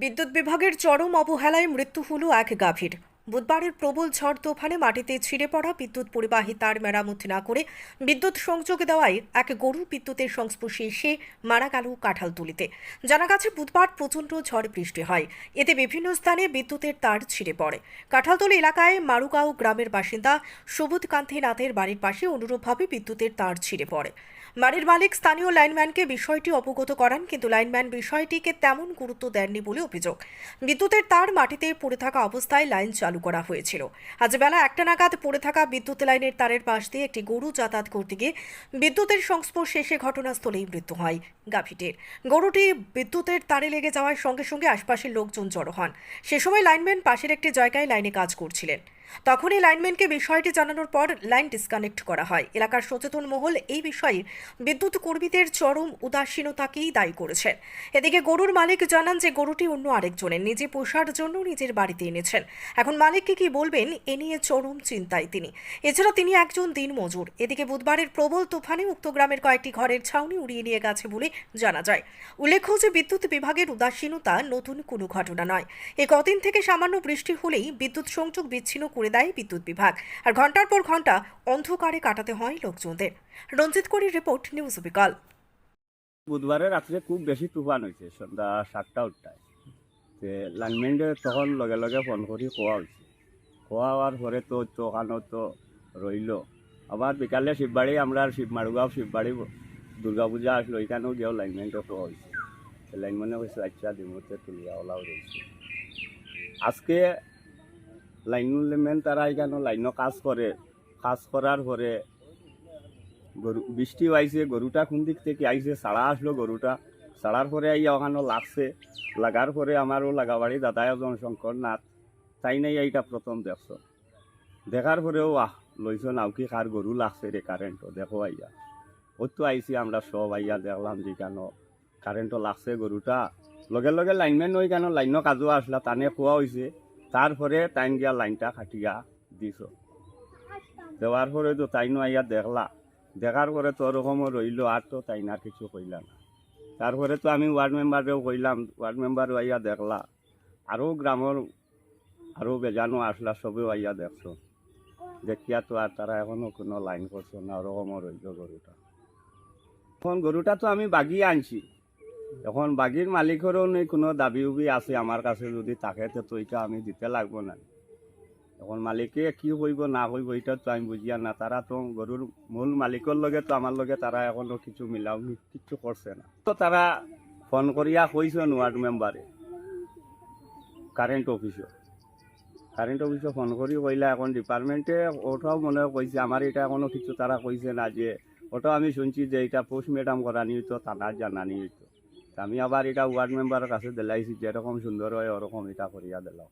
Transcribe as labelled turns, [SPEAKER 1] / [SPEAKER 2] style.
[SPEAKER 1] বিদ্যুৎ বিভাগের চরম অবহেলায় মৃত্যু হল এক গাভীর। বুধবারের প্রবল ঝড় তোফানে মাটিতে ছিঁড়ে পড়া বিদ্যুৎ পরিবাহী তার মেরামত না করে বিদ্যুৎ সংযোগ দেওয়ায় এক গরু বিদ্যুতের সংস্পর্শে এসে মারা গেল কাঁঠালতুলিতে। জানা গেছে, বুধবার প্রচণ্ড ঝড় বৃষ্টি হয়। এতে বিভিন্ন স্থানে বিদ্যুতের তার ছিঁড়ে পড়ে। কাঁঠালতলি এলাকায় মারুগাঁও গ্রামের বাসিন্দা সুবোধ কান্তি নাথের বাড়ির পাশে অনুরূপভাবে বিদ্যুতের তার ছিঁড়ে পড়ে। বাড়ির মালিক স্থানীয় লাইনম্যানকে বিষয়টি অবগত করান, কিন্তু লাইনম্যান বিষয়টিকে তেমন গুরুত্ব দেননি বলে অভিযোগ। বিদ্যুতের তার মাটিতে পড়ে থাকা অবস্থায় লাইন চালু করা হয়েছিল। আজ বেলা একটা নাগাদ পড়ে থাকা বিদ্যুৎ লাইনের তারের পাশ দিয়ে একটি গরু যাতায়াত করতে গিয়ে বিদ্যুতের সংস্পর্শে এসে ঘটনাস্থলেই মৃত্যু হয় গাভীটির। গরুটি বিদ্যুতের তারে লেগে যাওয়ার সঙ্গে সঙ্গে আশপাশের লোকজন জড়ো হন। সে সময় লাইনম্যান পাশের একটি জায়গায় লাইনে কাজ করছিলেন। তখনই লাইনম্যানকে বিষয়টি জানানোর পর লাইন ডিসকানেক্ট করা হয়। এলাকার সচেতন মহল এই বিষয়ে বিদ্যুৎ কর্মীদের চরম উদাসীনতাকেই দায়ী করেছেন এদিকে গরুর মালিক জানান যে, গরুটি অন্য আরেকজনের নিজে পোষার জন্য নিজের বাড়িতে এনেছেন। এখন মালিককে কি বলবেন এ নিয়ে চরম চিন্তায় তিনি। এছাড়া তিনি একজন দিনমজুর। এদিকে বুধবারের প্রবল তুফানে উক্ত গ্রামের কয়েকটি ঘরের ছাউনি উড়িয়ে নিয়ে গেছে বলে জানা যায়। উল্লেখ্য যে, বিদ্যুৎ বিভাগের উদাসীনতা নতুন কোনো ঘটনা নয়। এ কদিন থেকে সামান্য বৃষ্টি হলেই বিদ্যুৎ সংযোগ বিচ্ছিন্ন দেয় বিদ্যুৎ বিভাগ। আর ঘণ্টার পর ঘণ্টা অন্ধকারে কাটাতে হয় লোকজনদের। রঞ্জিত করির রিপোর্ট, নিউজ বিকাল
[SPEAKER 2] বুধবারে রাত্রে খুব বেশি তুফান হয়েছে, সন্ধ্যা সাতটা উঠটায় তে লাইনম্যানডে তখন লগে লগে ফোন করি, কোয়া হয়েছে। কোয়া হওয়ার পরে তো চোখানো তো রইল। আবার বিকালে শিববাড়ি, আমরা শিব মারুগাঁও শিববাড়ি দুর্গা পূজা আসলো, এখানেও গিয়েও লাইনম্যানটা কোয়া হয়েছে। লাইনম্যানে হয়েছে আচ্ছা দিমতে তুলিয়া ওলাও রয়েছে আজকে লাইনম্যান তারা এখানে লাইনও কাজ করে, কাজ করার পরে গরু, বৃষ্টি আইছে গরুটা কোন দিক থেকে আইছে, সাড়া আসলো গরুটা। সাড়ার পরে আইয়া ওখানে লাগছে। লাগার পরে আমারও লাগাবাড়ি দাদা একজন শঙ্কর নাথ, তাই নাই এইটা প্রথম দেখছ। দেখার পরেও, আহ, লইছ নাও কি কার গরু লাগছে রে কারেন্টও দেখো আইয়া ওই তো আইছি আমরা সব আইয়া দেখলাম যে কেন কারেন্টও লাগছে গরুটা। লগে লগে লাইনম্যান ওই কেন লাইনও কাজও আসলা টানে খোয়া হয়েছে তারপরে টাইম গিয়া লাইনটা খাটিয়া দিছ। দেওয়ার পরে তো তাইনো আইয়া দেখলা। দেখার পরে তো ওরকমও রইল, আর তো তাই না কিছু কইলা না। তারপরে তো আমি ওয়ার্ড মেম্বারেও কইলাম, ওয়ার্ড মেম্বারও আইয়া দেখলা। আরও গ্রামের, আরও বেজানো আসলা, সবেও আইয়া দেখছ। দেখিয়া তো আর তারা এখনও কোনো লাইন করছ না, ওরকমও রইল গরুটা। এখন গরুটা তো আমি বাগিয়ে আনছি। এখন বাগির মালিকেরও নেই, কোনো দাবি উবি আছে আমার কাছে যদি থাকে তো ওইটা আমি দিতে লাগবো না। এখন মালিকে কি কইব না কইব এটা তো আমি বুঝিয়া না। তারা তো গরুর মূল মালিকের লগে তো আমার লগে তারা এখনও কিছু মিলাও কিছু করছে না। তো তারা ফোন করিয়া কইছেন ওয়ার্ড মেম্বারে, কারেন্ট অফিসে। কারেন্ট অফিসে ফোন করি কইলা এখন ডিপার্টমেন্টে ওটাও মনে কইছে, আমার এটা এখনও কিছু তারা কইছে না যে, ওটাও আমি শুনছি যে এটা পোস্ট ম্যাডাম করানি হইতো থানার জানানি হইতো। তা আমি আবার এটা ওয়ার্ড মেম্বারের কাছে দিলাইছি যেরকম সুন্দর হয় ওরকম এটা করিয়া দিলাম